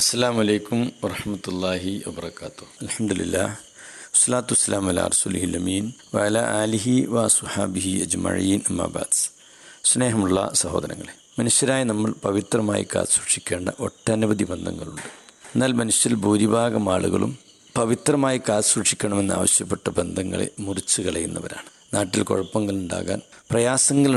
അസ്സാം വലൈക്കും വറഹമത്തല്ലാഹി വബർക്കാത്തു അലഹമുല്ലാ വസ്ലാത്തു വസ്സലാം അല റസുലിഹി അമീൻ അലിഹി ആലിഹി വ സുഹാബിഹി അജ്മഴീൻ അമ്മാബാദ് സ്നേഹമുള്ള സഹോദരങ്ങളെ മനുഷ്യരായ നമ്മൾ പവിത്രമായി കാത്തുസൂക്ഷിക്കേണ്ട ഒട്ടനവധി ബന്ധങ്ങളുണ്ട്. എന്നാൽ മനുഷ്യരിൽ ഭൂരിഭാഗം ആളുകളും പവിത്രമായി കാത്തുസൂക്ഷിക്കണമെന്ന് ആവശ്യപ്പെട്ട ബന്ധങ്ങളെ മുറിച്ചു കളയുന്നവരാണ്. നാട്ടിൽ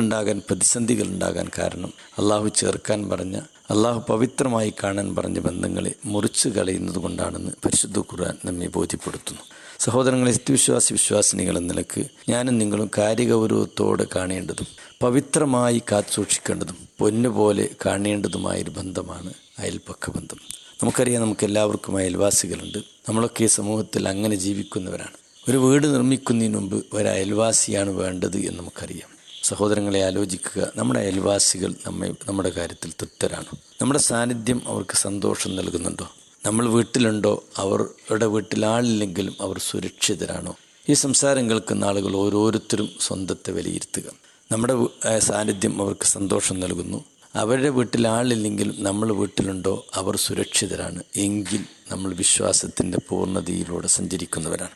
ഉണ്ടാകാൻ പ്രതിസന്ധികൾ ഉണ്ടാകാൻ കാരണം അള്ളാഹു ചേർക്കാൻ പറഞ്ഞ അള്ളാഹു പവിത്രമായി കാണാൻ പറഞ്ഞ ബന്ധങ്ങളെ മുറിച്ചു കളയുന്നത് കൊണ്ടാണെന്ന് പരിശുദ്ധ ഖുർആൻ നമ്മെ ബോധ്യപ്പെടുത്തുന്നു. സഹോദരങ്ങളെ സത്യവിശ്വാസി വിശ്വാസിനികൾ എന്ന നിലയ്ക്ക് ഞാനും നിങ്ങളും കാര്യഗൗരവത്തോടെ കാണേണ്ടതും പവിത്രമായി കാത്തുസൂക്ഷിക്കേണ്ടതും പൊന്നുപോലെ കാണേണ്ടതുമായൊരു ബന്ധമാണ് അയൽപ്പക്ക ബന്ധം നമുക്കറിയാം നമുക്ക് എല്ലാവർക്കും അയൽവാസികളുണ്ട്. നമ്മളൊക്കെ സമൂഹത്തിൽ അങ്ങനെ ജീവിക്കുന്നവരാണ്. ഒരു വീട് നിർമ്മിക്കുന്നതിന് മുമ്പ് ഒരു അയൽവാസിയാണ് വേണ്ടത് എന്ന് നമുക്കറിയാം. സഹോദരങ്ങളെ ആലോചിക്കുക. നമ്മുടെ അയൽവാസികൾ നമ്മെ നമ്മുടെ കാര്യത്തിൽ തൃപ്തരാണ്. നമ്മുടെ സാന്നിധ്യം അവർക്ക് സന്തോഷം നൽകുന്നുണ്ടോ? നമ്മൾ വീട്ടിലുണ്ടോ? അവരുടെ വീട്ടിൽ ആളില്ലെങ്കിലും അവർ സുരക്ഷിതരാണോ? ഈ സംസാരം കേൾക്കുന്ന ആളുകൾ ഓരോരുത്തരും സ്വന്തത്തെ വിലയിരുത്തുക. നമ്മുടെ സാന്നിധ്യം അവർക്ക് സന്തോഷം നൽകുന്നു. അവരുടെ വീട്ടിൽ ആളില്ലെങ്കിലും നമ്മൾ വീട്ടിലുണ്ടോ? അവർ സുരക്ഷിതരാണ്. എങ്കിൽ നമ്മൾ വിശ്വാസത്തിന്റെ പൂർണതയിലൂടെ സഞ്ചരിക്കുന്നവരാണ്.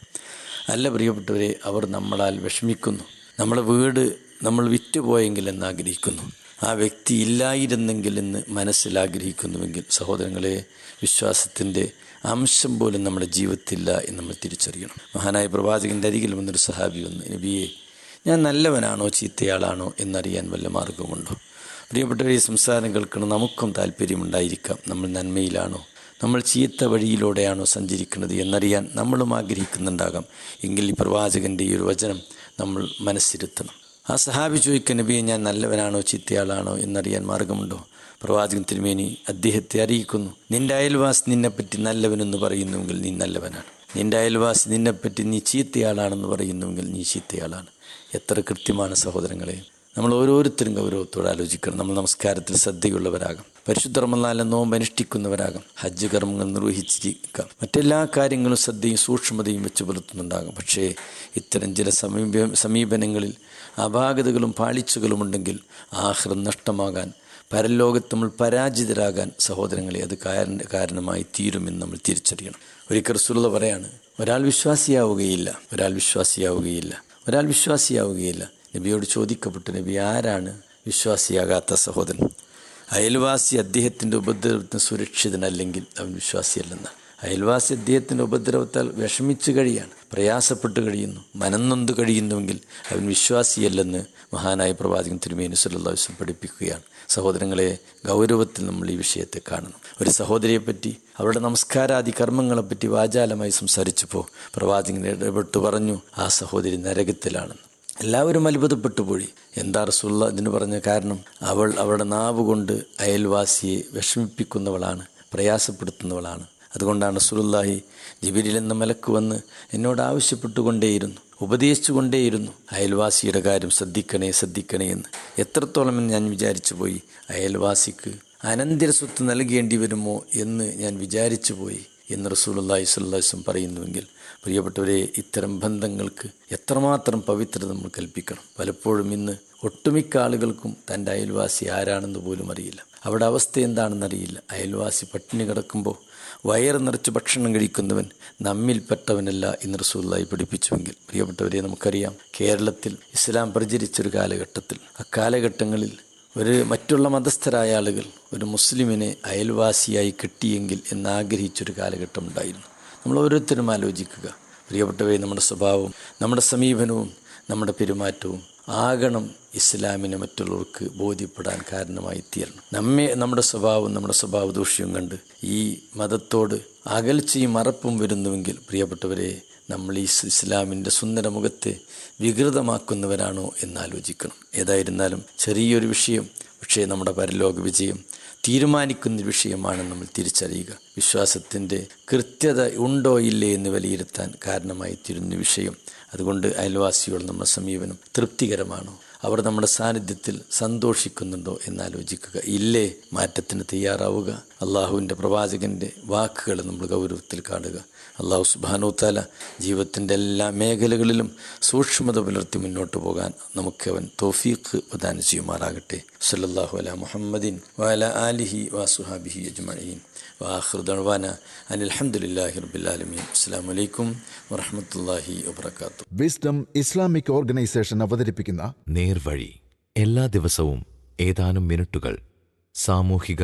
അല്ല പ്രിയപ്പെട്ടവരെ അവർ നമ്മളാൽ വിഷമിക്കുന്നു. നമ്മുടെ വീട് നമ്മൾ വിറ്റുപോയെങ്കിൽ എന്ന് ആഗ്രഹിക്കുന്നു. ആ വ്യക്തി ഇല്ലായിരുന്നെങ്കിൽ എന്ന് മനസ്സിലാഗ്രഹിക്കുന്നുവെങ്കിൽ സഹോദരങ്ങളെ വിശ്വാസത്തിന്റെ അംശം പോലും നമ്മുടെ ജീവിതത്തില്ല എന്ന് നമ്മൾ തിരിച്ചറിയണം. മഹാനായ പ്രവാചകന്റെ അരികിൽ വന്നൊരു സഹാബി വന്നു നബിയെ ഞാൻ നല്ലവനാണോ ചീത്തയാളാണോ എന്നറിയാൻ വല്ല മാർഗമുണ്ടോ? പ്രിയപ്പെട്ടവരെ ഈ സംസാരം കേൾക്കണം നമുക്കും താല്പര്യമുണ്ടായിരിക്കാം. നമ്മൾ നന്മയിലാണോ? നമ്മൾ ചീത്ത വഴിയിലൂടെയാണോ സഞ്ചരിക്കുന്നത് എന്നറിയാൻ നമ്മളും ആഗ്രഹിക്കുന്നുണ്ടാകാം. എങ്കിൽ ഈ പ്രവാചകന്റെ ഈ ഒരു വചനം നമ്മൾ മനസ്സിരുത്തണം. ആ സഹാബി ചോദിക്ക നബിയെ ഞാൻ നല്ലവനാണോ ചീത്തയാളാണോ എന്നറിയാൻ മാർഗമുണ്ടോ? പ്രവാചകൻ തിരുമേനി അദ്ദേഹത്തെ അറിയിക്കുന്നു നിന്റെ അയൽവാസി നിന്നെപ്പറ്റി നല്ലവനെന്ന് പറയുന്നുവെങ്കിൽ നീ നല്ലവനാണ്. നിന്റെ അയൽവാസി നിന്നെപ്പറ്റി നീ ചീത്തയാളാണെന്ന് പറയുന്നുവെങ്കിൽ നീ ചീത്തയാളാണ്. എത്ര കൃത്യമാണ് സഹോദരങ്ങളെ നമ്മൾ ഓരോരുത്തരും ഗൗരവത്തോടെ ആലോചിക്കണം. നമ്മൾ നമസ്കാരത്തിൽ ശ്രദ്ധയുള്ളവരാകാം. പരിശുദ്ധ റമലാലെ നോമ്പ് അനുഷ്ഠിക്കുന്നവരാകാം. ഹജ്ജ് കർമ്മങ്ങൾ നിർവഹിച്ചിരിക്കാം മറ്റെല്ലാ കാര്യങ്ങളും ശ്രദ്ധയും സൂക്ഷ്മതയും വെച്ച് പുലർത്തുന്നുണ്ടാകും. പക്ഷേ ഇത്തരം ചില സമീപ സമീപനങ്ങളിൽ അപാകതകളും പാളിച്ചകളും ഉണ്ടെങ്കിൽ ആഹ്റം നഷ്ടമാകാൻ പരലോകത്ത് നമ്മൾ പരാജിതരാകാൻ സഹോദരങ്ങളെ അത് കാരണ കാരണമായി തീരുമെന്ന് നമ്മൾ തിരിച്ചറിയണം. ഒരിക്കൽ റസൂലുള്ള പറയാണ് ഒരാൾ വിശ്വാസിയാവുകയില്ല. ഒരാൾ വിശ്വാസിയാവുകയില്ല. ഒരാൾ വിശ്വാസിയാവുകയില്ല. നബിയോട് ചോദിക്കപ്പെട്ടു നബി ആരാണ് വിശ്വാസിയാകാത്ത സഹോദരൻ? അയൽവാസി അദ്ദേഹത്തിന്റെ ഉപദ്രവത്തിന് സുരക്ഷിതനല്ലെങ്കിൽ അവൻ വിശ്വാസിയല്ലെന്ന്. അയൽവാസി അദ്ദേഹത്തിന്റെ ഉപദ്രവത്താൽ വിഷമിച്ചു കഴിയാണ് പ്രയാസപ്പെട്ട് കഴിയുന്നു മനന്നൊന്ന് കഴിയുന്നുവെങ്കിൽ അവൻ വിശ്വാസിയല്ലെന്ന് മഹാനായ പ്രവാചകൻ തിരുമേനി സുല്ലാസ്വം പഠിപ്പിക്കുകയാണ്. സഹോദരങ്ങളെ ഗൗരവത്തിൽ നമ്മൾ ഈ വിഷയത്തെ കാണണം. ഒരു സഹോദരിയെപ്പറ്റി അവരുടെ നമസ്കാരാദി കർമ്മങ്ങളെപ്പറ്റി വാചാലമായി സംസാരിച്ചപ്പോൾ പ്രവാചകൻ ഇടപെട്ട് പറഞ്ഞു ആ സഹോദരി നരകത്തിലാണെന്ന്. എല്ലാവരും അത്ഭുതപ്പെട്ടു പോയി. എന്താ റസുള്ള ഇതിന് പറഞ്ഞ കാരണം? അവൾ അവളുടെ നാവ് കൊണ്ട് അയൽവാസിയെ വിഷമിപ്പിക്കുന്നവളാണ് പ്രയാസപ്പെടുത്തുന്നവളാണ്. അതുകൊണ്ടാണ് റസൂലുള്ളാഹി ജിബിരിൽ എന്ന മലക്ക് വന്ന് എന്നോട് ആവശ്യപ്പെട്ടുകൊണ്ടേയിരുന്നു ഉപദേശിച്ചുകൊണ്ടേയിരുന്നു അയൽവാസിയുടെ കാര്യം ശ്രദ്ധിക്കണേ ശ്രദ്ധിക്കണേ എന്ന്. എത്രത്തോളം ഞാൻ വിചാരിച്ചു പോയി. അയൽവാസിക്ക് അനന്തര സ്വത്ത് നൽകേണ്ടി വരുമോ എന്ന് ഞാൻ വിചാരിച്ചു പോയി. എന്ന് റസൂലുള്ളാഹി സ്വല്ലാസ്വം പറയുന്നുവെങ്കിൽ പ്രിയപ്പെട്ടവരെ ഇത്തരം ബന്ധങ്ങൾക്ക് എത്രമാത്രം പവിത്രത നമ്മൾ കൽപ്പിക്കണം. പലപ്പോഴും ഇന്ന് ഒട്ടുമിക്ക ആളുകൾക്കും തന്റെ അയൽവാസി ആരാണെന്ന് പോലും അറിയില്ല. അവിടെ അവസ്ഥ എന്താണെന്നറിയില്ല അയൽവാസി പട്ടിണി കിടക്കുമ്പോൾ വയറ് നിറച്ച് ഭക്ഷണം കഴിക്കുന്നവൻ നമ്മിൽപ്പെട്ടവനല്ല എന്ന് റസൂല്ലായി പഠിപ്പിച്ചുവെങ്കിൽ പ്രിയപ്പെട്ടവരെ നമുക്കറിയാം കേരളത്തിൽ ഇസ്ലാം പ്രചരിച്ചൊരു കാലഘട്ടത്തിൽ അക്കാലഘട്ടങ്ങളിൽ ഒരു മറ്റുള്ള മതസ്ഥരായ ആളുകൾ ഒരു മുസ്ലിമിനെ അയൽവാസിയായി കിട്ടിയെങ്കിൽ എന്നാഗ്രഹിച്ചൊരു കാലഘട്ടം ഉണ്ടായിരുന്നു. നമ്മൾ ഓരോരുത്തരും ആലോചിക്കുക. പ്രിയപ്പെട്ടവരെ നമ്മുടെ സ്വഭാവവും നമ്മുടെ സമീപനവും നമ്മുടെ പെരുമാറ്റവും ആകണം ഇസ്ലാമിനെ മറ്റുള്ളവർക്ക് ബോധ്യപ്പെടാൻ കാരണമായി തീരണം. നമ്മെ നമ്മുടെ സ്വഭാവം നമ്മുടെ സ്വഭാവ ദൂഷ്യവും കണ്ട് ഈ മതത്തോട് അകൽച്ചയും മറപ്പും വരുന്നുവെങ്കിൽ പ്രിയപ്പെട്ടവരെ നമ്മൾ ഈ ഇസ്ലാമിന്റെ സുന്ദര മുഖത്തെ വികൃതമാക്കുന്നവരാണോ എന്നാലോചിക്കണം. ഏതായിരുന്നാലും ചെറിയൊരു വിഷയം പക്ഷേ നമ്മുടെ പരലോക വിജയം തീരുമാനിക്കുന്ന വിഷയമാണ് നമ്മൾ തിരിച്ചറിയുക. വിശ്വാസത്തിന്റെ കൃത്യത ഉണ്ടോ ഇല്ലേ എന്ന് വിലയിരുത്താൻ കാരണമായി തീരുന്ന വിഷയം അതുകൊണ്ട് അയൽവാസിയോട് നമ്മുടെ സമീപനം തൃപ്തികരമാണോ? അവർ നമ്മുടെ സാന്നിധ്യത്തിൽ സന്തോഷിക്കുന്നുണ്ടോ എന്നാലോചിക്കുക ഇല്ലേ മാറ്റത്തിന് തയ്യാറാവുക. അള്ളാഹുവിന്റെ പ്രവാചകന്റെ വാക്കുകൾ നമ്മൾ ഗൗരവത്തിൽ കാണുക. അള്ളാഹു സുബാനു താല ജീവിതത്തിന്റെ എല്ലാ മേഖലകളിലും സൂക്ഷ്മത പുലർത്തി മുന്നോട്ട് പോകാൻ നമുക്ക് അവൻ തോഫീഖ് പ്രദാനം ചെയ്യുമാറാകട്ടെ. സല്ലല്ലാഹു അല മുഹമ്മദിൻ വാല ആലിഹി വാസുഹാബിഹി അജ്മീൻ വാഹൃദാന അനിൽഹമുല്ലാഹി റബുലാലമീൻ അസ്സാം വലൈക്കും വറഹമത്തല്ലാഹി വാത്തു വിസ്ഡം ഇസ്ലാമിക് ഓർഗനൈസേഷൻ അവതരിപ്പിക്കുന്ന നേർവഴി എല്ലാ ദിവസവും ഏതാനും മിനിറ്റുകൾ സാമൂഹിക